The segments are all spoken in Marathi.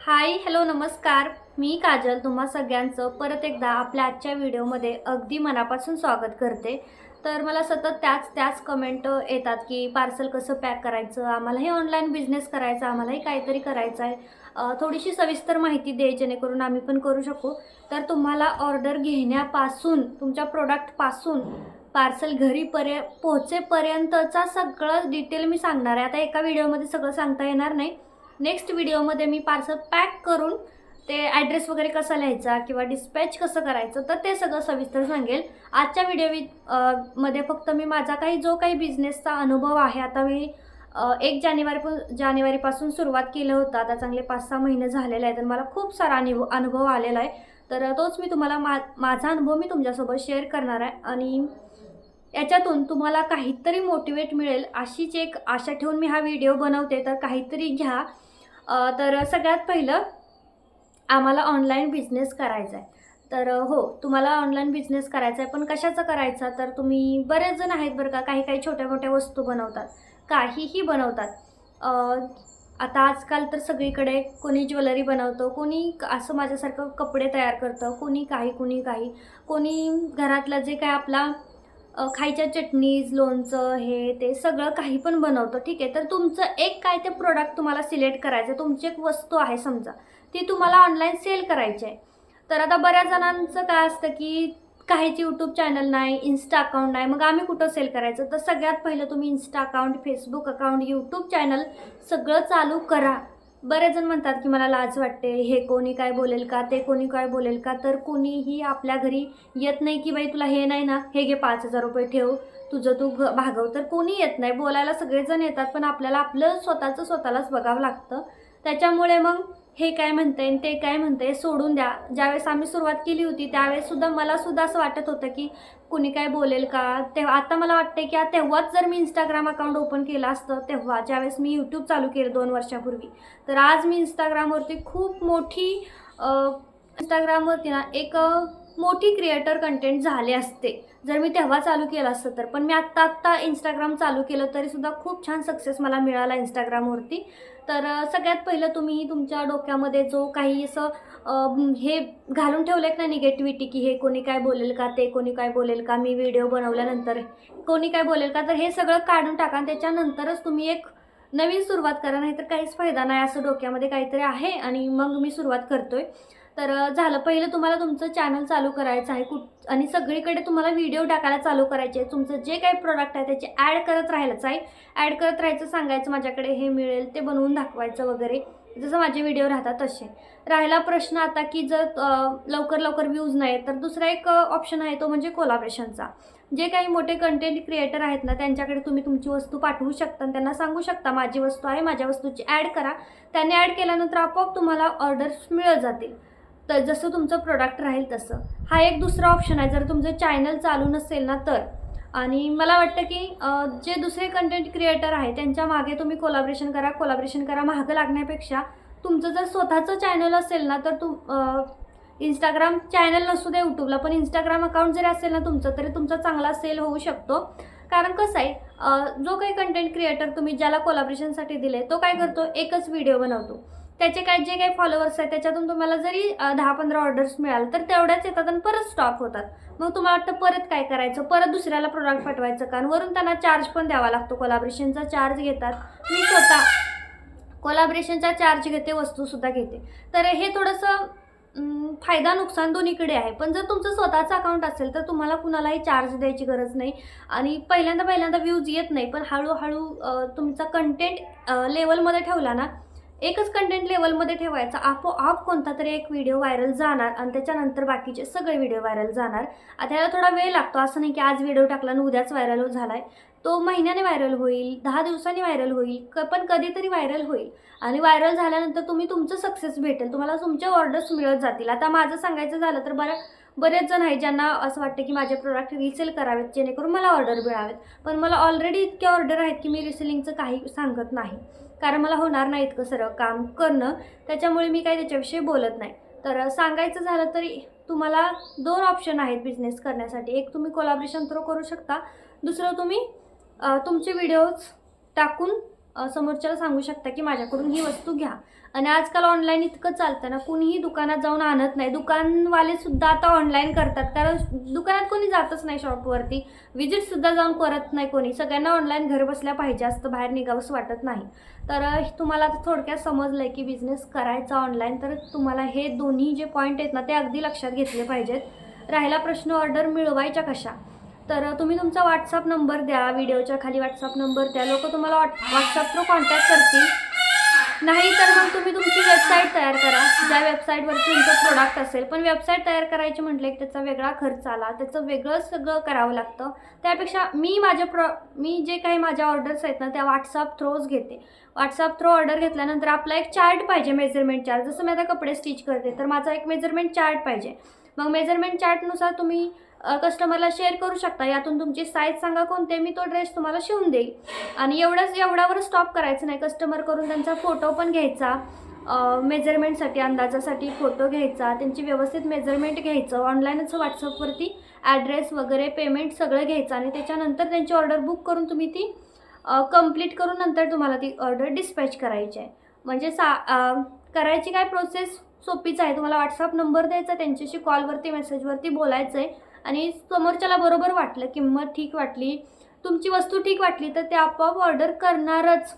हाय हॅलो नमस्कार. मी काजल तुम्हा सगळ्यांचं परत एकदा आपल्या आजच्या व्हिडिओमध्ये अगदी मनापासून स्वागत करते. तर मला सतत त्याच त्याच कमेंट येतात की पार्सल कसं पॅक करायचं आम्हालाही ऑनलाईन बिझनेस करायचा आम्हालाही काहीतरी करायचं आहे. थोडीशी सविस्तर माहिती दे जेणेकरून आम्ही पण करू शकू. तर तुम्हाला ऑर्डर घेण्यापासून तुमच्या प्रोडक्टपासून पार्सल घरी पर्य पोहोचेपर्यंतचा सगळं डिटेल मी सांगणार आहे. आता एका व्हिडिओमध्ये सगळं सांगता येणार नाही. नेक्स्ट व्हिडिओमध्ये मी पार्सल पॅक करून ते ॲड्रेस वगैरे कसा लिहायचा किंवा डिस्पॅच कसं करायचं तर ते सगळं सविस्तर सांगेल. आजच्या व्हिडिओमध्ये फक्त मी माझा काही जो काही बिझनेसचा अनुभव आहे आता मी एक जानेवारी जानेवारीपासून सुरुवात केलं होतं. आता चांगले पाच सहा महिने झालेले आहेत आणि मला खूप सारा अनुभव अनुभव आलेला आहे. तर तोच मी तुम्हाला मा माझा अनुभव मी तुमच्यासोबत शेअर करणार आहे. आणि याच्यातून तुम्हाला काहीतरी मोटिवेट मिळेल अशीच एक आशा ठेवून मी हा व्हिडिओ बनवते. तर काहीतरी घ्या. तर सगळ्यात पहिलं आम्हाला ऑनलाईन बिझनेस करायचा आहे. तर हो तुम्हाला ऑनलाईन बिझनेस करायचा आहे पण कशाचा करायचा? तर तुम्ही बरेच जण आहेत बरं का काही काही छोट्या मोठ्या वस्तू बनवतात काहीही बनवतात. आता आजकाल तर सगळीकडे कोणी ज्वेलरी बनवतं कोणी क- असं माझ्यासारखं कपडे तयार करतं कोणी काही कोणी काही. कोणी घरातलं जे काय आपला खायच्या चटणीज लोणचं हे ते सगळं काही पण बनवतो ठीक आहे? तर तुमचं एक काय ते प्रोडक्ट तुम्हाला सिलेक्ट करायचं तुमची एक वस्तू आहे समजा ती तुम्हाला ऑनलाईन सेल करायची आहे. तर आता बऱ्याच जणांचं काय असतं की काहीच यूट्यूब चॅनल नाही इन्स्टा अकाउंट नाही मग आम्ही कुठं सेल करायचं? तर सगळ्यात पहिलं तुम्ही Insta account Facebook account YouTube channel सगळं चालू करा. बरेच जण म्हणतात की मला लाज वाटते हे कोणी काय बोलेल का ते कोणी काय बोलेल का? तर कोणीही आपल्या घरी येत नाही की बाई तुला हे नाही ना हे घे पाच हजार रुपये ठेव तुझं तू घ भागव. तर कोणी येत नाही. बोलायला सगळेजण येतात पण आपल्याला आपलं स्वतःचं स्वतःलाच बघावं लागतं. त्याच्यामुळे मग हे काय म्हणते आणि ते काय म्हणते सोडून द्या. ज्यावेळेस आम्ही सुरुवात केली होती त्यावेळेस सुद्धा मला सुद्धा असं वाटत होतं की कुणी काय बोलेल का? तेव्हा आता मला वाटते की तेव्हाच जर मी इंस्टाग्राम अकाउंट ओपन केलं असतं तेव्हा ज्यावेळेस मी यूट्यूब चालू केलं दोन वर्षापूर्वी तर आज मी इंस्टाग्रामवरती खूप मोठी इंस्टाग्रामवरती ना एक मोठी क्रिएटर कंटेंट झाले असते. जर मी तेव्हा चालू केलं असतं तर. पण मी आत्ता आत्ता इंस्टाग्राम चालू केलं तरीसुद्धा खूप छान सक्सेस मला मिळाला इंस्टाग्रामवरती तर सगळ्यात पहिलं तुम्ही तुमच्या डोक्यामध्ये जो काही असं हे घालून ठेवलं ना निगेटिव्हिटी की हे कोणी काय बोलेल का ते कोणी काय बोलेल का मी व्हिडिओ बनवल्यानंतर कोणी काय बोलेल का तर हे सगळं काढून टाका आणि त्याच्यानंतरच तुम्ही एक नवीन सुरुवात करा. नाहीतर काहीच फायदा नाही. असं डोक्यामध्ये काहीतरी आहे आणि मग मी सुरुवात करतोय. तर झालं. पहिलं तुम्हाला तुमचं चॅनल चालू करायचं आहे. कुठ आणि सगळीकडे तुम्हाला व्हिडिओ टाकायला चालू करायचे आहे तुमचं जे काही प्रोडक्ट आहे त्याचे ॲड करत राहायलाच आहे. ॲड करत राहायचं सांगायचं माझ्याकडे हे मिळेल ते बनवून दाखवायचं वगैरे. जसं माझे व्हिडिओ राहतात तसे. राहिला प्रश्न आता की जर लवकर लवकर व्ह्यूज नाही तर दुसरा एक ऑप्शन आहे तो म्हणजे कोलाब्रेशनचा जे काही मोठे कंटेंट क्रिएटर आहेत ना त्यांच्याकडे तुम्ही तुमची वस्तू पाठवू शकता आणि त्यांना सांगू शकता माझी वस्तू आहे माझ्या वस्तूची ॲड करा. त्यांनी ॲड केल्यानंतर आपोआप तुम्हाला ऑर्डर्स मिळत जातील. तर जसं तुमचं प्रोडक्ट राहील तसं. हा एक दुसरा ऑप्शन आहे. जर तुमचं चॅनल चालू नसेल ना तर. आणि मला वाटतं की जे दुसरे कंटेंट क्रिएटर आहे त्यांच्या मागे तुम्ही कोलाब्रेशन करा. कोलाब्रेशन करा मागं लागण्यापेक्षा तुमचं जर स्वतःचं चॅनल असेल ना तर तुम इंस्टाग्राम चॅनल नसू दे यूट्यूबला पण इंस्टाग्राम अकाउंट जरी असेल ना तुमचं तरी तुमचा चांगला सेल होऊ शकतो. कारण कसं आहे जो काही कंटेंट क्रिएटर तुम्ही ज्याला कोलाब्रेशनसाठी दिले तो काय करतो? एकच व्हिडिओ बनवतो. त्याचे काय जे काही फॉलोअर्स आहेत त्याच्यातून तुम्हाला जरी दहा पंधरा ऑर्डर्स मिळाल तर तेवढ्याच येतात आणि परत स्टॉप होतात. मग तुम्हाला वाटतं परत काय करायचं? परत दुसऱ्याला प्रोडक्ट पाठवायचं कारण वरून त्यांना चार्ज पण द्यावा लागतो. कोलाब्रेशनचा चार्ज घेतात. मी स्वतः कोलाब्रेशनचा चार्ज घेते वस्तूसुद्धा घेते. तर हे थोडंसं फायदा नुकसान दोन्हीकडे आहे. पण जर तुमचं स्वतःचं अकाउंट असेल तर तुम्हाला कुणालाही चार्ज द्यायची गरज नाही. आणि पहिल्यांदा पहिल्यांदा व्ह्यूज येत नाही. पण हळूहळू तुमचा कंटेंट लेवलमध्ये ठेवला ना एकच कंटेंट लेवलमध्ये ठेवायचा. आपोआप कोणता तरी एक व्हिडिओ व्हायरल जाणार आणि त्याच्यानंतर बाकीचे सगळे व्हिडिओ व्हायरल जाणार. आता याला थोडा वेळ लागतो. असं नाही की आज व्हिडिओ टाकला आणि उद्याच व्हायरल झाला आहे तो महिन्याने व्हायरल होईल दहा दिवसांनी व्हायरल होईल क पण कधीतरी व्हायरल होईल. आणि व्हायरल झाल्यानंतर तुम्ही तुमचं सक्सेस भेटेल. तुम्हाला तुमच्या ऑर्डर्स मिळत जातील. आता माझं सांगायचं झालं तर बरं बरेच जण आहे ज्यांना असं वाटतं की माझे प्रोडक्ट रिसेल करावेत जेणेकरून मला ऑर्डर मिळावेत. पण मला ऑलरेडी इतके ऑर्डर आहेत की मी रिसेलिंगचं काही सांगत नाही. कारण मला होणार नाही इतकं सरळ काम करणं. त्याच्यामुळे मी काही त्याच्याविषयी बोलत नाही. तर सांगायचं झालं तरी तुम्हाला दोन ऑप्शन आहेत बिझनेस करण्यासाठी. एक तुम्ही कोलाब्रेशन थ्रू करू शकता. दुसरं तुम्ही तुमचे व्हिडिओज टाकून समोरच्याला सांगू शकता की माझ्याकडून ही वस्तू घ्या. आणि आजकाल ऑनलाईन इतकं चालतं ना कुणीही दुकानात जाऊन आणत नाही. दुकानवाले सुद्धा आता ऑनलाईन करतात. कारण दुकानात कोणी जातच नाही शॉपवरती विजिटसुद्धा जाऊन करत नाही कोणी. सगळ्यांना ऑनलाईन घर बसल्या पाहिजे. असतं बाहेर निघावंसं वाटत नाही. तर तुम्हाला आता थोडक्यात समजलं आहे की बिझनेस करायचा ऑनलाईन तर तुम्हाला हे दोन्ही जे पॉईंट आहेत ना ते अगदी लक्षात घेतले पाहिजेत. राहिला प्रश्न ऑर्डर मिळवायच्या कशा? तर तुम्ही तुमचा व्हॉट्सअप नंबर द्या. व्हिडिओच्या खाली व्हॉट्सअप नंबर द्या. लोक तुम्हाला व्हॉट्सअप थ्रू कॉन्टॅक्ट करतील. नाही तर मग तुम्ही तुमची वेबसाईट तयार करा. ज्या वेबसाईटवरती तुमचं प्रोडक्ट असेल. पण वेबसाईट तयार करायची म्हटलं की त्याचा वेगळा खर्च आला. त्याचं वेगळं सगळं करावं लागतं. त्यापेक्षा मी माझ्या प्र मी जे काही माझ्या ऑर्डर्स आहेत ना त्या व्हॉट्सअप थ्रूच घेते. व्हॉट्सअप थ्रू ऑर्डर घेतल्यानंतर आपला एक चार्ट पाहिजे मेजरमेंट चार्ट जसं मी आता कपडे स्टिच करते तर माझा एक मेजरमेंट चार्ट पाहिजे. मग मेजरमेंट चार्टनुसार तुम्ही कस्टमरला शेअर करू शकता. यातून तुमची साईज सांगा कोणते मी तो ड्रेस तुम्हाला शिवून देईल. आणि एवढंच एवढ्यावर स्टॉप करायचं नाही. कस्टमर करून त्यांचा फोटो पण घ्यायचा. मेजरमेंटसाठी अंदाजासाठी फोटो घ्यायचा. त्यांची व्यवस्थित मेजरमेंट घ्यायचं. ऑनलाईनच व्हॉट्सअपवरती ॲड्रेस वगैरे पेमेंट सगळं घ्यायचं. आणि त्याच्यानंतर त्यांची ऑर्डर बुक करून तुम्ही ती कंप्लीट करून नंतर तुम्हाला ती ऑर्डर डिस्पॅच करायची आहे. म्हणजे सा करायची काय प्रोसेस सोपीच आहे. तुम्हाला व्हॉट्सअप नंबर द्यायचा त्यांच्याशी कॉलवरती मेसेजवरती बोलायचं आहे आणि समोरच्याला बरोबर वाटलं किंमत ठीक वाटली तुमची वस्तू ठीक वाटली तर ते आपोआप ऑर्डर करणारच.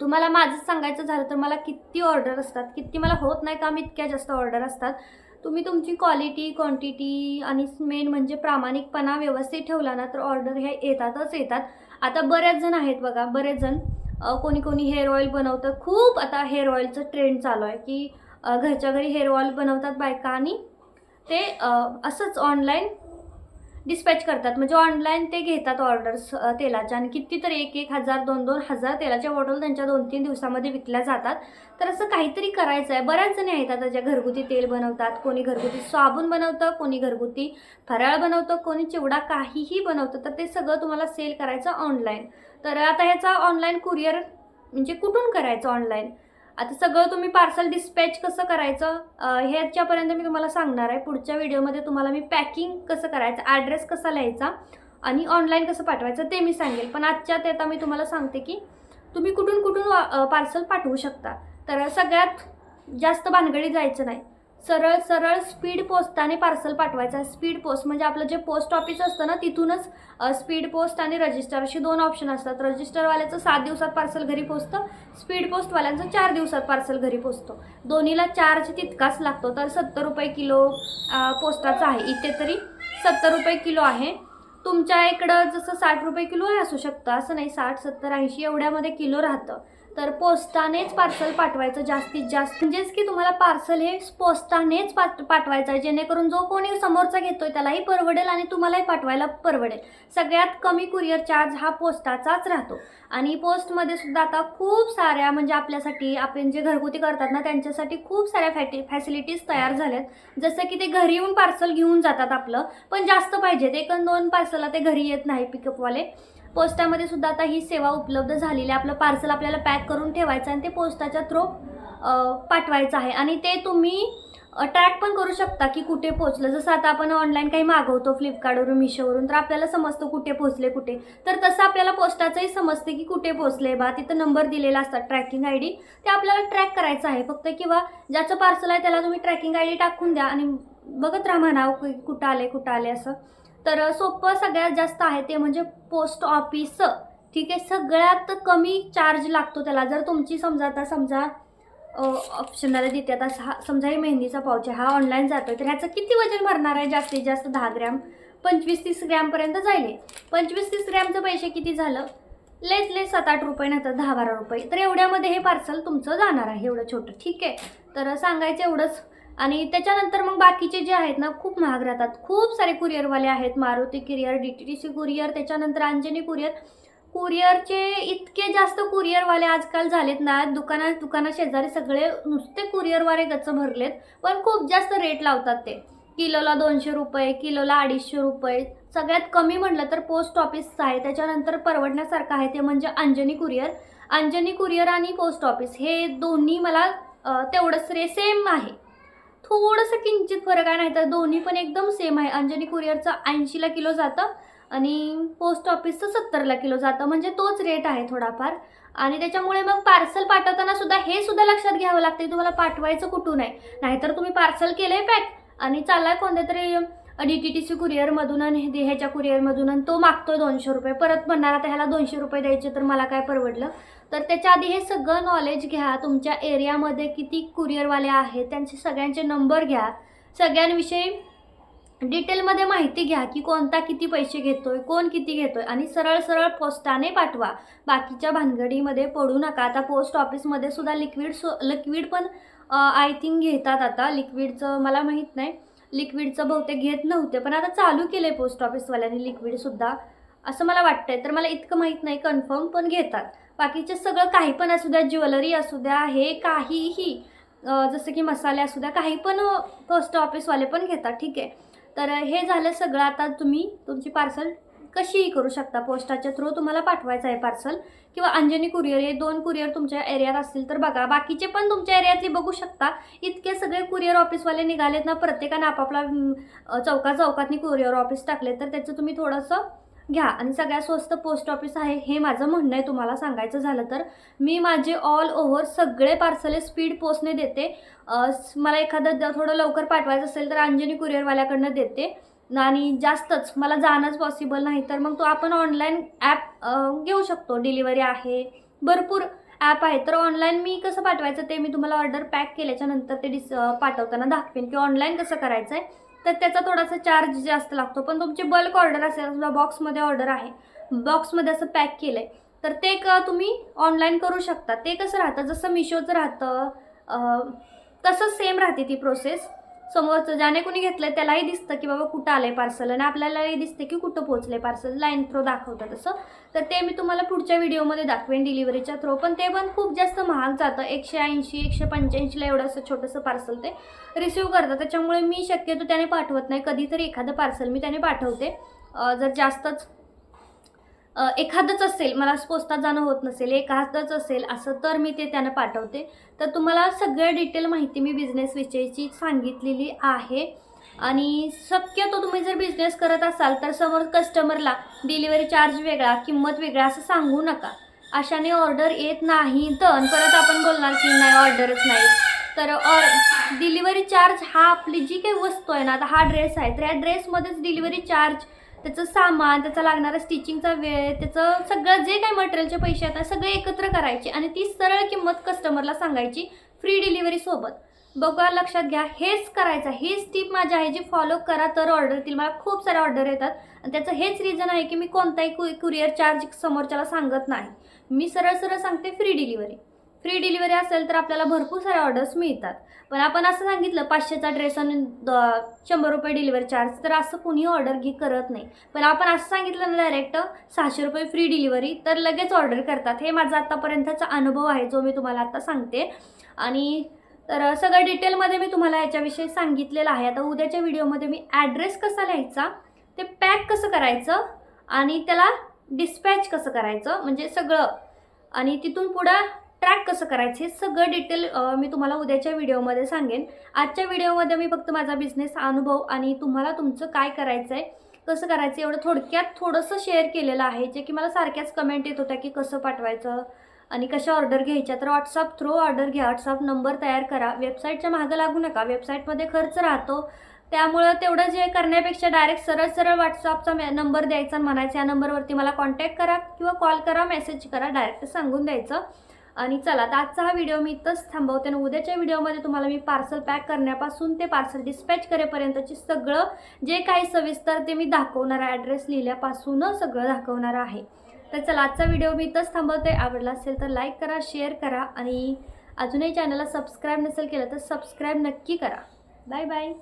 तुम्हाला माझंच सांगायचं झालं तर मला किती ऑर्डर असतात किती मला होत नाही काम इतक्या जास्त ऑर्डर असतात. तुम्ही तुमची क्वालिटी क्वांटिटी आणि मेन म्हणजे प्रामाणिकपणा व्यवस्थित ठेवला ना तर ऑर्डर हे येतातच येतात. आता बरेच जण आहेत बघा बरेच जण कोणी कोणी हेअर ऑइल बनवतं. खूप आता हेअर ऑइलचं ट्रेंड चालू आहे की घरच्या घरी हेअर ऑइल बनवतात बायका आणि ते असंच ऑनलाईन डिस्पॅच करतात. म्हणजे ऑनलाईन ते घेतात ऑर्डर्स तेलाच्या आणि कितीतरी एक एक हजार दोन दोन हजार तेलाच्या बॉटल त्यांच्या दोन तीन दिवसामध्ये विकल्या जातात. तर असं काहीतरी करायचं आहे. बऱ्याच जणी आहेत आता ज्या घरगुती तेल बनवतात. कोणी घरगुती साबण बनवतं कोणी घरगुती फराळ बनवतं कोणी चिवडा काहीही बनवतं. तर ते सगळं तुम्हाला सेल करायचं ऑनलाईन तर आता ह्याचा ऑनलाईन कुरिअर म्हणजे कुठून करायचं ऑनलाईन आता सगळं तुम्ही पार्सल डिस्पॅच कसं करायचं? ह्याच्यापर्यंत मी तुम्हाला सांगणार आहे. पुढच्या व्हिडिओमध्ये तुम्हाला मी पॅकिंग कसं करायचं ॲड्रेस कसा लिहायचा आणि ऑनलाईन कसं पाठवायचं ते मी सांगेल. पण आजच्या ते आता मी तुम्हाला सांगते की तुम्ही कुठून कुठून पार्सल पाठवू शकता. तर सगळ्यात जास्त भानगडी जायचं नाही. सरळ सरळ स्पीड पोस्टाने पार्सल पाठवायचं आहे. स्पीड पोस्ट म्हणजे आपलं जे पोस्ट ऑफिस असतं ना तिथूनच स्पीड पोस्ट आणि रजिस्टर असे दोन ऑप्शन असतात. रजिस्टरवाल्याचं सात दिवसात पार्सल घरी पोचतं स्पीड पोस्टवाल्यांचं चार दिवसात पार्सल घरी पोचतो. दोन्हीला चार्ज तितकाच लागतो. तर सत्तर रुपये किलो पोस्टाचा आहे. इथे तरी सत्तर रुपये किलो आहे. तुमच्या इकडं जसं साठ रुपये किलो आहे असू शकतं. असं नाही साठ सत्तर ऐंशी एवढ्यामध्ये किलो राहतं. तर पोस्टानेच पार्सल पाठवायचं जास्तीत जास्त. म्हणजेच की तुम्हाला पार्सल हे पोस्टानेच पाठ पाठवायचं आहे जेणेकरून जो कोणी समोरचा घेतोय त्यालाही परवडेल आणि तुम्हालाही पाठवायला परवडेल. सगळ्यात कमी कुरिअर चार्ज हा पोस्टाचाच राहतो. आणि पोस्टमध्ये सुद्धा आता खूप साऱ्या म्हणजे आपल्यासाठी आपण जे घरगुती करतात ना त्यांच्यासाठी खूप साऱ्या फॅटी फॅसिलिटीज तयार झाल्यात. जसं की ते घरी येऊन पार्सल घेऊन जातात आपलं पण जास्त पाहिजेत एक दोन पार्सलला ते घरी येत नाही पिकअपवाले पोस्टामध्ये सुद्धा आता ही सेवा उपलब्ध झालेली आहे. आपलं पार्सल आपल्याला पॅक करून ठेवायचं आणि ते पोस्टाच्या थ्रू पाठवायचं आहे. आणि ते तुम्ही ट्रॅक पण करू शकता की कुठे पोचलं जसं आता आपण ऑनलाईन काही मागवतो फ्लिपकार्टवरून मिशोवरून तर आपल्याला समजतं कुठे पोचले कुठे. तर तसं आपल्याला पोस्टाचंही समजते की कुठे पोचले बा. तिथं नंबर दिलेला असतात ट्रॅकिंग आय डी ते आपल्याला ट्रॅक करायचं आहे. फक्त किंवा ज्याचं पार्सल आहे त्याला तुम्ही ट्रॅकिंग आय डी टाकून द्या. आणि बघत राहा म्हणा कुठं आले कुठं आले असं. तर सोपं सगळ्यात जास्त आहे ते म्हणजे पोस्ट ऑफिस ठीक आहे? सगळ्यात कमी चार्ज लागतो त्याला. जर तुमची समजा आता समजा ऑप्शनला देते. आता हा समजा हे मेहंदीचा पाऊच हा ऑनलाईन जातोय. तर ह्याचं किती वजन भरणार आहे? जास्तीत जास्त दहा ग्रॅम. पंचवीस तीस ग्रॅमपर्यंत जाईल पंचवीस तीस ग्रॅमचं पैसे किती झालं? लेस लेस सात आठ रुपये नंतर दहा बारा रुपये. तर एवढ्यामध्ये हे पार्सल तुमचं जाणार आहे. एवढं छोटं. ठीक आहे? तर सांगायचं एवढंच. आणि त्याच्यानंतर मग बाकीचे जे आहेत ना खूप महाग राहतात. खूप सारे कुरिअरवाले आहेत. Maruti courier D T T C courier त्याच्यानंतर अंजनी कुरिअर कुरिअरचे इतके जास्त कुरिअरवाले आजकाल झालेत ना दुकाना दुकाना शेजारी सगळे नुसते कुरिअरवाले गच्च भरलेत पण खूप जास्त रेट लावतात ते. किलोला दोनशे रुपये किलोला अडीचशे रुपये सगळ्यात कमी म्हटलं तर पोस्ट ऑफिसचं आहे. त्याच्यानंतर परवडण्यासारखं आहे ते म्हणजे अंजनी कुरिअर अंजनी कुरिअर आणि पोस्ट ऑफिस हे दोन्ही मला तेवढंच रे सेम आहे. थोडंसं किंचित फरक आहे नाही तर दोन्ही पण एकदम सेम आहे. अंजनी कुरिअरचं ऐंशीला किलो जातं आणि पोस्ट ऑफिसचं सत्तरला किलो जातं. म्हणजे तोच रेट आहे थोडाफार. आणि त्याच्यामुळे मग पार्सल पाठवताना सुद्धा हे सुद्धा लक्षात घ्यावं लागतं तुम्हाला पाठवायचं कुठून आहे. नाहीतर तुम्ही पार्सल केलं आहे पॅक आणि चाललाय कोणत्या तरी डी टी टी सी कुरिअरमधून आणि हे- ह्याच्या कुरिअरमधून आणि तो मागतोय दोनशे रुपये. परत म्हणणार आता ह्याला दोनशे रुपये द्यायचे तर मला काय परवडलं? तर त्याच्या आधी हे सगळं नॉलेज घ्या. तुमच्या एरियामध्ये किती कुरिअरवाले आहेत त्यांचे सगळ्यांचे नंबर घ्या. सगळ्यांविषयी डिटेलमध्ये माहिती घ्या की कोणता किती पैसे घेतोय कोण किती घेतोय आणि सरळ सरळ पोस्टाने पाठवा. बाकीच्या भानगडीमध्ये पडू नका. आता पोस्ट ऑफिसमध्ये सुद्धा लिक्विड सो लिक्विड पण आय थिंक घेतात आता. लिक्विडचं मला माहीत नाही. लिक्विडचं बहुतेक घेत नव्हते पण आता चालू केलं आहे पोस्ट ऑफिसवाल्यांनी लिक्विडसुद्धा असं मला वाटतंय. तर मला इतकं माहीत नाही कन्फर्म पण घेतात. बाकीचे सगळं काही पण असू द्या ज्वेलरी असू द्या हे काहीही जसं की मसाले असू द्या काही पण पोस्ट ऑफिसवाले पण घेतात ठीक आहे. तर हे झालं सगळं. आता तुम्ही तुमची पार्सल कशीही करू शकता पोस्टाच्या थ्रू तुम्हाला पाठवायचं आहे पार्सल किंवा अंजनी कुरिअर हे दोन कुरिअर तुमच्या एरियात असतील तर बघा. बाकीचे पण तुमच्या एरियातले बघू शकता. इतके सगळे कुरिअर ऑफिसवाले निघालेत ना प्रत्येकाने आपापला चौका चौकातनी कुरिअर ऑफिस टाकले तर त्याचं तुम्ही थोडंसं घ्या. आणि सगळ्यात स्वस्त पोस्ट ऑफिस आहे हे माझं म्हणणं आहे. तुम्हाला सांगायचं झालं तर मी माझे ऑल ओव्हर सगळे पार्सले स्पीड पोस्टने देते. मला एखादं थोडं लवकर पाठवायचं असेल तर अंजनी कुरिअरवाल्याकडनं देते. आणि जास्तच मला जाणंच पॉसिबल नाही तर मग तो आपण ऑनलाईन ॲप घेऊ शकतो. डिलिव्हरी आहे भरपूर ॲप आहे तर ऑनलाईन मी कसं पाठवायचं ते मी तुम्हाला ऑर्डर पॅक केल्याच्यानंतर ते डिस पाठवताना दाखवेन. की ऑनलाईन कसं करायचं आहे तर त्याचा थोडासा चार्ज जास्त लागतो. पण तुमची बल्क ऑर्डर असेल सुद्धा बॉक्समध्ये ऑर्डर आहे. बॉक्समध्ये असं पॅक केलं आहे तर ते क तुम्ही ऑनलाईन करू शकता. ते कसं राहतं? जसं मिशोचं राहतं तसं सेम राहते ती प्रोसेस समोरचं ज्याने कोणी घेतलं त्यालाही दिसतं की बाबा कुठं आलं आहे पार्सल आणि आपल्यालाही दिसते की कुठं पोहोचलंय आहे पार्सल लाईन थ्रो दाखवतं तसं तर ते मी तुम्हाला पुढच्या व्हिडिओमध्ये दाखवेन डिलिव्हरीच्या थ्रो पण ते पण खूप जास्त महाग जातं. एकशे ऐंशी एकशे पंच्याऐंशीला एवढं असं छोटंसं पार्सल ते रिसिव्ह करतात. त्याच्यामुळे मी शक्यतो त्याने पाठवत नाही. कधीतरी एखादं पार्सल मी त्याने पाठवते. जर जास्तच एखादंच असेल मला पोस्टात जाणं होत नसेल एखादंच असेल असं तर मी ते त्यानं पाठवते. तर तुम्हाला सगळ्या डिटेल माहिती मी बिझनेसविषयीची सांगितलेली आहे. आणि शक्यतो तुम्ही जर बिझनेस करत असाल तर समोर कस्टमरला डिलिव्हरी चार्ज वेगळा किंमत वेगळा असं सांगू नका. अशाने ऑर्डर येत नाही तर परत आपण बोलणार की नाही ऑर्डरच नाही. तर ऑर डिलिव्हरी चार्ज हा आपली जी काही वस्तू आहे ना आता हा ड्रेस आहे तर या ड्रेसमध्येच डिलिव्हरी चार्ज त्याचं सामान त्याचा लागणारा स्टिचिंगचा वेळ त्याचं सगळं जे काही मटेरियलचे पैसे आहेत सगळे एकत्र करायचे आणि ती सरळ किंमत कस्टमरला सांगायची फ्री डिलिव्हरी सोबत. बघा लक्षात घ्या हेच करायचं हेच टीप माझी आहे जी फॉलो करा तर ऑर्डर येतील. मला खूप सारे ऑर्डर येतात. आणि त्याचं हेच रिझन आहे की मी कोणताही कु कुरिअर चार्ज समोरच्याला सांगत नाही. मी सरळ सरळ सांगते फ्री डिलिव्हरी फ्री डिलिव्हरी असेल तर आपल्याला भरपूर सारे ऑर्डर्स मिळतात. पण आपण असं सांगितलं पाचशेचा ड्रेस आणि द- शंभर रुपये डिलिव्हरी चार्ज तर असं कुणी ऑर्डर घे करत नाही. पण आपण असं सांगितलं ना डायरेक्ट सहाशे रुपये फ्री डिलिव्हरी तर लगेच ऑर्डर करतात. हे माझा आत्तापर्यंतचा अनुभव आहे जो मी तुम्हाला आता सांगते. आणि तर सगळं डिटेलमध्ये मी तुम्हाला याच्याविषयी सांगितलेलं आहे. आता उद्याच्या व्हिडिओमध्ये मी ॲड्रेस कसा लिहायचा ते पॅक कसं करायचं आणि त्याला डिस्पॅच कसं करायचं म्हणजे सगळं. आणि तिथून पुढं ट्रॅक कसं करायचं हे सगळं डिटेल मी तुम्हाला उद्याच्या व्हिडिओमध्ये सांगेन. आजच्या व्हिडिओमध्ये मी फक्त माझा बिझनेस अनुभव आणि तुम्हाला तुमचं काय करायचं आहे कसं करायचं एवढं थोडक्यात थोडंसं शेअर केलेलं आहे जे की मला सारख्याच कमेंट येत होत्या की कसं पाठवायचं आणि कशा ऑर्डर घ्यायच्या. तर व्हॉट्सअप थ्रू ऑर्डर घ्या व्हॉट्सअप नंबर तयार करा. वेबसाईटच्या मागं लागू नका वेबसाईटमध्ये खर्च राहतो. त्यामुळं तेवढं जे करण्यापेक्षा डायरेक्ट सरळ सरळ व्हॉट्सअपचा मे नंबर द्यायचा म्हणायचा या नंबरवरती मला कॉन्टॅक्ट करा किंवा कॉल करा मेसेज करा डायरेक्ट सांगून द्यायचं. आणि चला तर आजचा हा व्हिडिओ मी इथंच थांबवते आणि उद्याच्या व्हिडिओमध्ये तुम्हाला मी पार्सल पॅक करण्यापासून ते पार्सल डिस्पॅच करेपर्यंतची सगळं जे काही सविस्तर ते मी दाखवणार आहे ॲड्रेस लिहिल्यापासून सगळं दाखवणार आहे. तर चला आजचा व्हिडिओ मी इथंच थांबवते. आवडला असेल तर लाईक करा शेअर करा आणि अजूनही चॅनलला सबस्क्राईब नसेल केलं तर सबस्क्राईब नक्की करा. Bye bye